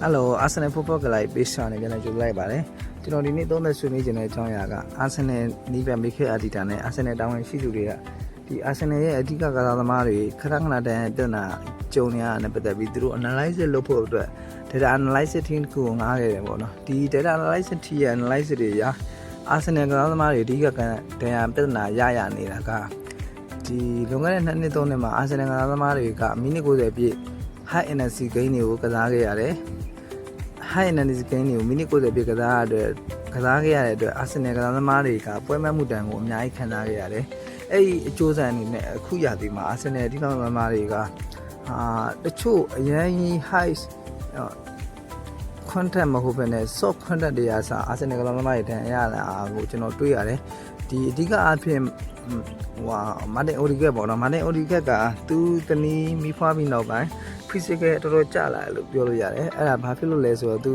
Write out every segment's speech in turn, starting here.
ဟယ်လိုအာဆင်နယ်ဖုတ်ဘောကလိုက်ပေးစာနဲ့ပြန်လည်ကြိုလိုက်ပါတယ်ကျွန်တော်ဒီနေ့သုံးသက်ဆွေးနွေးခြင်းတဲ့အကြောင်းအရာကအာဆင်နယ်နီးပြန်မိခေအာဒီတာနဲ့အာဆင်နယ်တာဝန်ရှိသူတွေကဒီအာဆင်နယ်ရဲ့အဓိကကစားသမားတွေခဏခဏတန်းပြဿနာကြုံနေရတာနဲ့ပတ်သက်ပြီးသူတို့ analysis လုပ်ဖို့အတွက် data analysis team တစ်ခုကိုငားခဲ့တယ်ပေါ့နော်ဒီ data analysis team ရဲ့ analysis တွေရာအာဆင်နယ်ကစားသမားတွေအဓိကကဒဏ်ရာပြဿနာရရနေတာကဒီလွန်ခဲ့တဲ့နှစ်နှစ်သုံးနှစ်မှာအာဆင်နယ်ကစားသမားတွေကမိနစ်90ပြည့် high energy gain တွေကိုကစားခဲ့ရတယ် high energy gain တွေကိုမိနစ်90ပြည့်ကစားရတဲ့ကစားခဲ့ရတဲ့အတွက်အာဆင်နယ်ကစားသမားတွေကပွဲမမှုတန်ကိုအများကြီးခံစားခဲ့ရတယ်။အဲ့ဒီအကျိုးဆန်အနေနဲ့အခုရာသီမှာအာဆင်နယ်ဒီကောင်သမားတွေကဟာတချို့အရင်ကြီး high content မဟုတ်ဘဲနဲ့ soft content တွေအစားအာဆင်နယ်ကစားသမားတွေတန်ရတာကိုကျွန်တော်တွေ့ရတယ်။ဒီအဓိကအားဖြင့်ဟိုဟာမာတင်အိုဒီကက်ပေါ့နော်မာတင်အိုဒီကက်ကသူတနည်းမိဖွားပြီးနောက်ပိုင်း physical တော်တော်ကျလာတယ်လို့ပြောလို့ရတယ်အဲ့ဒါဘာဖြစ်လို့လဲဆိုတော့ तू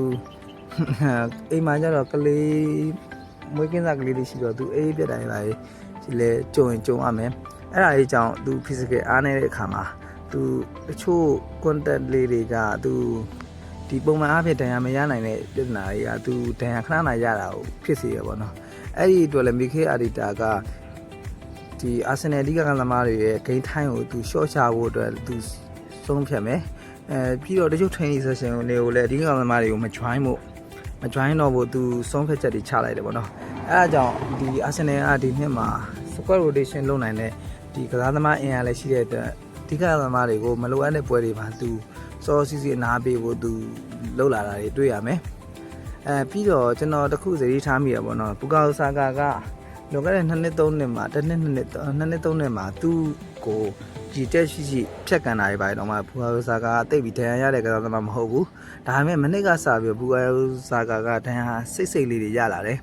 အိမ်မှာကျတော့ကလေးမွေးကင်းစားကလေးတွေရှိတော့ तू အေးပြတ်တိုင်းလာရေးဒီလေကြုံရင်ကြုံရမယ်အဲ့ဒါလေးကြောင့် तू physical အားနေတဲ့အခါမှာ तू တချို့ content လေးတွေက तू ဒီပုံမှန်အားဖြင့်ဒဏ်ရာမရနိုင်တဲ့ပြဿနာတွေက तू ဒဏ်ရာခဏခဏရတာကိုဖြစ်စေရပါတော့အဲ့ဒီအတွက်လည်း Mikel Arteta ကဒီအာဆင်နယ်အဓိကကသမားတွေရဲ့ game time ကို तू short ချဖို့အတွက် तू ဆုံးဖြတ်မယ်အဲပြီးတော့တချို့ training session တွေကိုလည်းအဓိကသမားတွေကိုမ join ဖို့မ join တော့ဖို့သူဆုံးဖြတ်ချက်တွေချလိုက်တယ်ပေါ့နော်အဲအားကြောင့်ဒီ Arsenal ကဒီနှစ်မှာ squad rotation လုပ်နိုင်တဲ့ဒီကစားသမားအင်အားလည်းရှိတဲ့အတွက်အဓိကသမားတွေကိုမလိုအပ်တဲ့ပွဲတွေမှာသူစောစီစီအနာပေးဖို့သူလှုပ်လာတာတွေတွေ့ရမယ်အဲပြီးတော့ကျွန်တော်တခုသတိထားမိရပေါ့နော်ဘူကာဆာကာက လွန်ခဲ့တဲ့2နှစ်3နှစ်မှာတစ်နှစ်2နှစ်2နှစ်3နှစ်မှာသူ့ကိုကြည်တက်ရှိရှိဖြတ်ကန်တာတွေပါတယ်တော့မှဘူကာယိုဆာကာကတိတ်ပြီးဒဏ်ရာရတဲ့ကစားသမားမဟုတ်ဘူးဒါပေမဲ့မနစ်ကစပြီးဘူကာယိုဆာကာကဒဏ်ရာစိတ်စိတ်လေးတွေရလာတယ်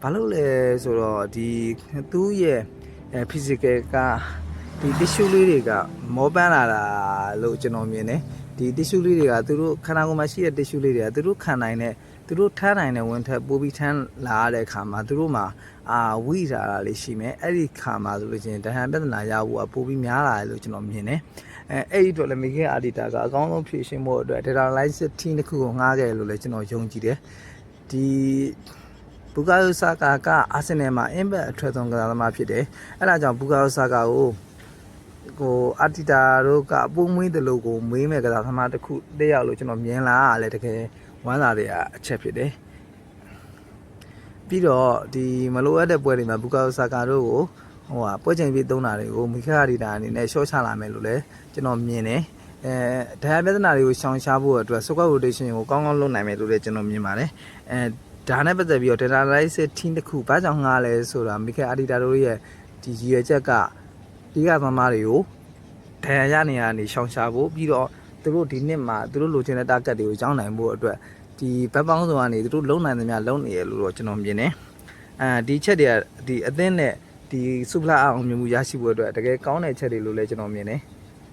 ဘာလို့လဲဆိုတော့ဒီသူ့ရဲ့အဲ physical က ဒီ tissue လေးတွေကမောပန်းလာတာလို့ကျွန်တော်မြင်တယ်ဒီ tissue လေးတွေကသူတို့ခန္ဓာကိုယ်မှာရှိတဲ့ tissue လေးတွေကသူတို့ခံနိုင်တဲ့သူတို့ထမ်းနိုင်တဲ့ဝင်ထက်ပိုပြီးထမ်းလာရတဲ့အခါမှာသူတို့မှာအာဝိတာတာလေးရှိမယ်အဲ့ဒီခါမှာဆိုလို့ချင်းဒဟန်ပြဿနာရဖို့ကပိုပြီးများလာတယ်လို့ကျွန်တော်မြင်တယ်အဲအဲ့ဒီတော့လည်းမိခင်အာဒီတာကအကောင်းဆုံးဖြည့်ရှင်းဖို့အတွက် data analysis team တစ်ခုကိုငှားခဲ့လို့လည်းကျွန်တော်ယုံကြည်တယ်ဒီဘူကာယိုဆာကာကအာဆင်နယ်မှာ impact အထွက်ဆုံးကစားသမားဖြစ်တယ်အဲ့ဒါကြောင့်ဘူကာယိုဆာကာကို ကိုအာတီတာတို့ကအပုံမွေးတယ်လို့ကိုမွေးမဲ့ကစားသမားတစ်ခုတက်ရောက်လို့ကျွန်တော်မြင်လာရတယ်တကယ်ဝမ်းသာတဲ့အချက်ဖြစ်တယ်ပြီးတော့ဒီမလိုအပ်တဲ့ပွဲတွေမှာဘူကာယိုဆာကာတို့ကိုဟိုဟာပွဲချိန်ပြီးသုံးတာတွေကိုမိခရီတာအနေနဲ့ရှော့ချလာမယ်လို့လည်းကျွန်တော်မြင်တယ်အဲဒဏ်ရာပြဿနာတွေကိုရှောင်ရှားဖို့အတွက် squad rotation ကိုကောင်းကောင်းလုပ်နိုင်မယ်လို့လည်းကျွန်တော်မြင်ပါတယ်အဲဒါနဲ့ပတ်သက်ပြီးတော့ data analysis team တစ်ခုဘာကြောင့်ငှားလဲဆိုတာမိခရီတာတို့ရဲ့ဒီရည်ရွယ်ချက်က ဒီကသမားတွေကိုဒဏ်ရာရနေရနေရှောင်ရှားဖို့ပြီးတော့သူတို့ဒီနှစ်မှာသူတို့လိုချင်တဲ့ target တွေကိုကြောင်းနိုင်ဖို့အတွက်ဒီဘက်ပေါင်းစုံကနေသူတို့လုံနိုင်သမျှလုံနေရလို့တော့ကျွန်တော်မြင်တယ်အဲဒီချက်တွေကဒီအသင်းနဲ့ဒီစုဖလာအောင်မြင်မှုရရှိဖို့အတွက်တကယ်ကောင်းတဲ့ချက်တွေလို့လည်းကျွန်တော်မြင်တယ်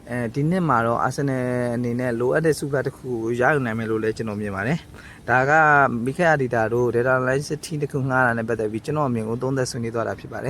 အဲဒီနှစ်မှာတော့အာဆင်နယ်အနေနဲ့လိုအပ်တဲ့စုဖလာတစ်ခုကိုရယူနိုင်မယ်လို့လည်းကျွန်တော်မြင်ပါတယ်ဒါကမိခက်အဒီတာတို့ data analysis team တစ်ခုငှားတာနဲ့ပတ်သက်ပြီးကျွန်တော်အမြင်ကိုသုံးသပ်ဆွေးနွေးသွားတာဖြစ်ပါတယ်